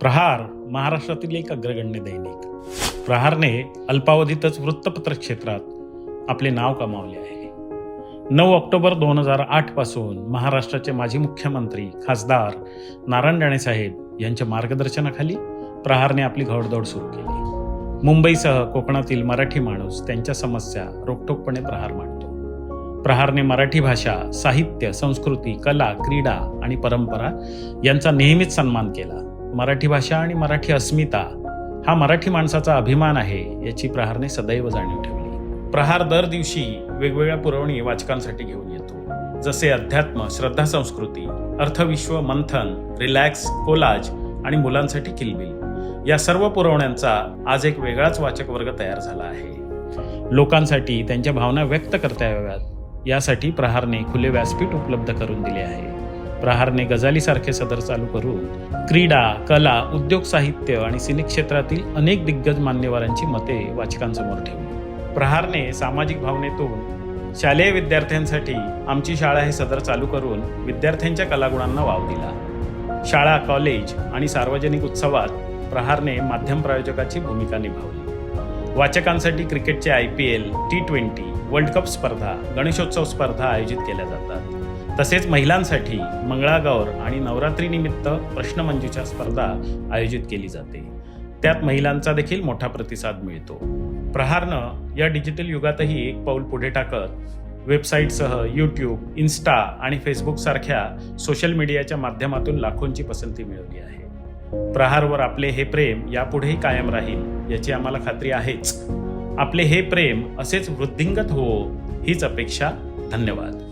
प्रहार महाराष्ट्रातील एक अग्रगण्य दैनिक. प्रहारने अल्पावधीतच वृत्तपत्र क्षेत्रात आपले नाव कमावले आहे. नऊ ऑक्टोबर दोन हजार आठपासून महाराष्ट्राचे माजी मुख्यमंत्री खासदार नारायण राणेसाहेब यांच्या मार्गदर्शनाखाली प्रहारने आपली घोडदौड सुरू केली. मुंबईसह कोकणातील मराठी माणूस त्यांच्या समस्या रोखठोकपणे प्रहार मांडतो. प्रहारने मराठी भाषा साहित्य संस्कृती कला क्रीडा आणि परंपरा यांचा नेहमीच सन्मान केला. मराठी भाषा आणि मराठी अस्मिता हा मराठी माणसाचा अभिमान आहे याची प्रहारने सदैव जाणीव ठेवली. प्रहार दर दिवशी वेगवेगळ्या पुरवणी वाचकांसाठी घेऊन येतो. जसे अध्यात्म श्रद्धा संस्कृती अर्थविश्व मंथन रिलॅक्स कोलाज आणि मुलांसाठी किलबिल या सर्व पुरवण्यांचा आज एक वेगळाच वाचक वर्ग तयार झाला आहे. लोकांसाठी त्यांच्या भावना व्यक्त करता याव्यात. यासाठी प्रहारने खुले व्यासपीठ उपलब्ध करून दिले आहे. प्रहारने गजालीसारखे सदर चालू करून क्रीडा कला उद्योग साहित्य आणि सिने क्षेत्रातील अनेक दिग्गज मान्यवरांची मते वाचकांसमोर ठेवली. प्रहारने सामाजिक भावनेतून शालेय विद्यार्थ्यांसाठी आमची शाळा हे सदर चालू करून विद्यार्थ्यांच्या कलागुणांना वाव दिला. शाळा कॉलेज आणि सार्वजनिक उत्सवात प्रहारने माध्यम प्रायोजकाची भूमिका निभावली. वाचकांसाठी क्रिकेटचे I P L T twenty world cup स्पर्धा गणेशोत्सव स्पर्धा आयोजित केल्या जातात. तसेच महिलांसाठी मंगळागौर आणि नवरात्रीनिमित्त प्रश्नमंजुषा स्पर्धा आयोजित केली जाते. त्यात महिलांचा देखील मोठा प्रतिसाद मिळतो. प्रहारनं या डिजिटल युगातही एक पाऊल पुढे टाकत वेबसाईटसह यूट्यूब इन्स्टा आणि फेसबुकसारख्या सोशल मीडियाच्या माध्यमातून लाखोंची पसंती मिळवली आहे. प्रहारवर आपले हे प्रेम यापुढेही कायम राहील याची आम्हाला खात्री आहेच. आपले हे प्रेम असेच वृद्धिंगत हो हीच अपेक्षा. धन्यवाद.